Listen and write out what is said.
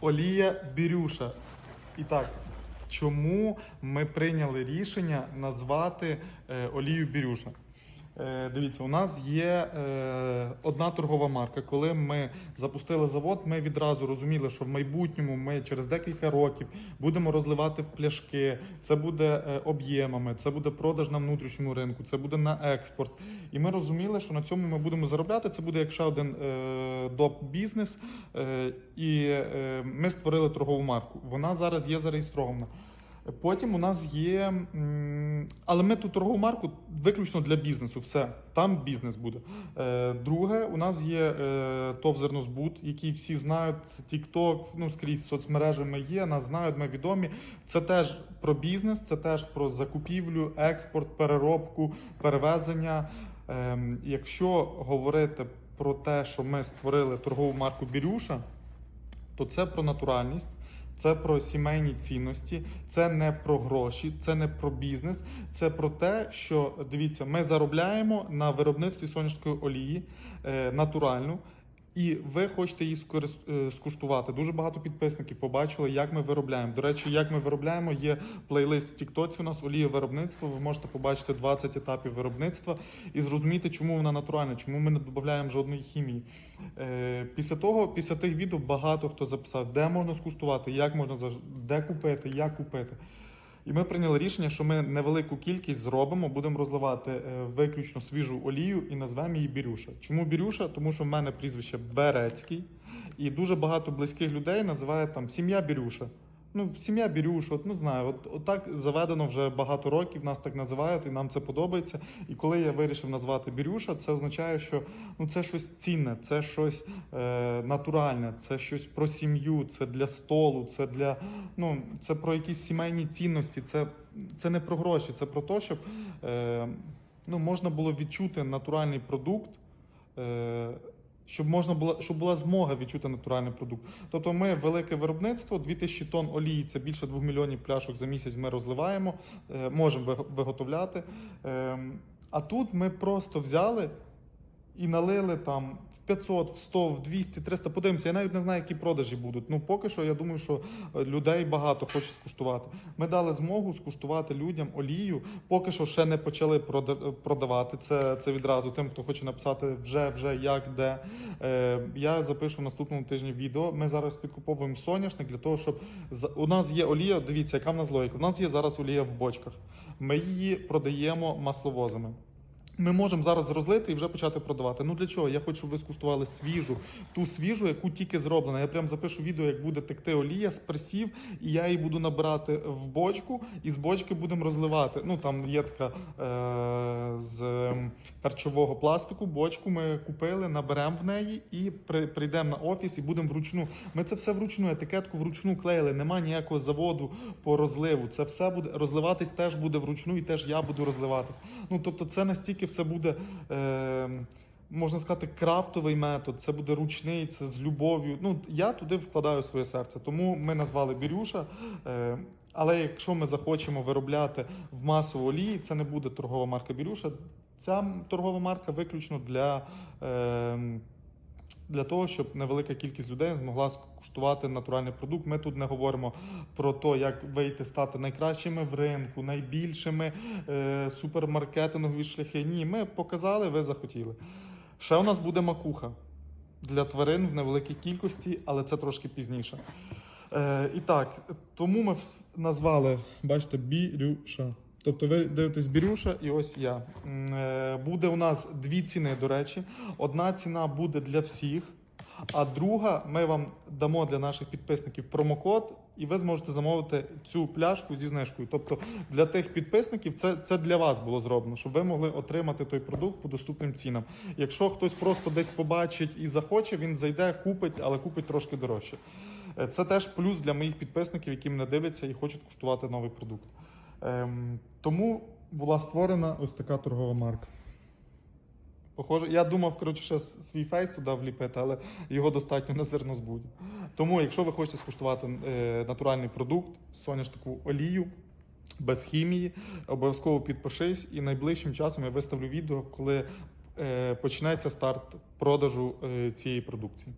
Олія Бірюша. І так, чому ми прийняли рішення назвати е, олію Бірюша? Е, дивіться, у нас є е, одна торгова марка. Коли ми запустили завод, ми відразу розуміли, що в майбутньому ми через декілька років будемо розливати в пляшки. Це буде е, об'ємами, це буде продаж на внутрішньому ринку, це буде на експорт. І ми розуміли, що на цьому ми будемо заробляти. Це буде як ще один доп бізнес. І ми створили торгову марку. Вона зараз є зареєстрована. Потім у нас є, але ми ту торгову марку виключно для бізнесу. Все, там бізнес буде. Е, Друге, у нас є е, ТОВ «Зернозбут», який всі знають. TikTok, ну скрізь соцмережами є. Нас знають, ми відомі. Це теж про бізнес, це теж про закупівлю, експорт, переробку, перевезення. Ем, Якщо говорити про те, що ми створили торгову марку Бірюша, то це про натуральність. Це про сімейні цінності, це не про гроші, це не про бізнес, це про те, що дивіться, ми заробляємо на виробництві соняшкової олії е, натуральну, і ви хочете її е, скуштувати. Дуже багато підписників побачили, як ми виробляємо. До речі, як ми виробляємо, є плейлист в Тіктоці. У нас олія виробництва. Ви можете побачити 20 етапів виробництва і зрозуміти, чому вона натуральна, чому ми не додаємо жодної хімії. Е, Після того, після тих відео багато хто записав, де можна скуштувати, як можна де купити, як купити. І ми прийняли рішення, що ми невелику кількість зробимо, будемо розливати е, виключно свіжу олію і назвемо її Бірюша. Чому Бірюша? Тому що в мене прізвище Берецький, і дуже багато близьких людей називають там сім'я Бірюша. Ну, сім'я Бірюш, от ну знаю, от, от так заведено вже багато років, нас так називають, і нам це подобається. І коли я вирішив назвати Бірюша, це означає, що ну це щось цінне, це щось е, натуральне, це щось про сім'ю, це для столу, це для ну це про якісь сімейні цінності. Це, це не про гроші, це про те, щоб е, ну, можна було відчути натуральний продукт. Е, щоб можна було, щоб була змога відчути натуральний продукт. Тобто ми велике виробництво, 2000 тонн олії, це більше 2 мільйонів пляшок за місяць ми розливаємо, е, можемо виг- виготовляти. Ем, А тут ми просто взяли і налили там 500, в 100, в 200, 300. Подивимося, я навіть не знаю, які продажі будуть. Ну поки що я думаю, що е, людей багато хочуть скуштувати. Ми дали змогу скуштувати людям олію. Поки що ще не почали прода- продавати. Це, це відразу тим, хто хоче написати вже, вже як, де. Е, я запишу наступному тижні відео. Ми зараз підкуповуємо соняшник для того, щоб у нас є олія. Дивіться, яка в нас логіка. У нас є зараз олія в бочках. Ми її продаємо масловозами. Ми можемо зараз розлити і вже почати продавати. Ну для чого? Я хочу, щоб ви скуштували свіжу, ту свіжу, яку тільки зроблена. Я прям запишу відео, як буде текти олія з пресів, і я її буду набирати в бочку, і з бочки будемо розливати. Ну там є така е- з ем, харчового пластику. Бочку ми купили, наберемо в неї і при- прийдемо на офіс і будемо вручну. Ми це все вручну, етикетку вручну клеїли. Нема ніякого заводу по розливу. Це все буде розливатись, теж буде вручну, і теж я буду розливатись. Ну тобто, це настільки все буде. Е, Можна сказати, крафтовий метод, це буде ручний, це з любов'ю. Ну я туди вкладаю своє серце. Тому ми назвали Бірюша. Е, але якщо ми захочемо виробляти в масову олії, це не буде торгова марка Бірюша. Ця торгова марка виключно для. Е, для того, щоб невелика кількість людей змогла скуштувати натуральний продукт. Ми тут не говоримо про те, як вийти стати найкращими в ринку, найбільшими е, супермаркетингові шляхи. Ні, ми показали, ви захотіли. Ще у нас буде макуха для тварин в невеликій кількості, але це трошки пізніше. Е, і так, тому ми назвали, бачите, бірюша. Тобто ви дивитесь бірюша, і ось я. Е, Буде у нас дві ціни, до речі. Одна ціна буде для всіх, а друга ми вам дамо для наших підписників промокод, і ви зможете замовити цю пляшку зі знижкою. Тобто для тих підписників це, це для вас було зроблено, щоб ви могли отримати той продукт по доступним цінам. Якщо хтось просто десь побачить і захоче, він зайде, купить, але купить трошки дорожче. Е, Це теж плюс для моїх підписників, які мене дивляться і хочуть куштувати новий продукт. Ем, тому була створена ось така торгова марка. Похоже, я думав, коротше, ще свій фейс туди вліпити, але його достатньо на зернозбуді. Тому, якщо ви хочете скуштувати е, натуральний продукт, соняшнику олію без хімії, обов'язково підпишись, і найближчим часом я виставлю відео, коли е, почнеться старт продажу е, цієї продукції.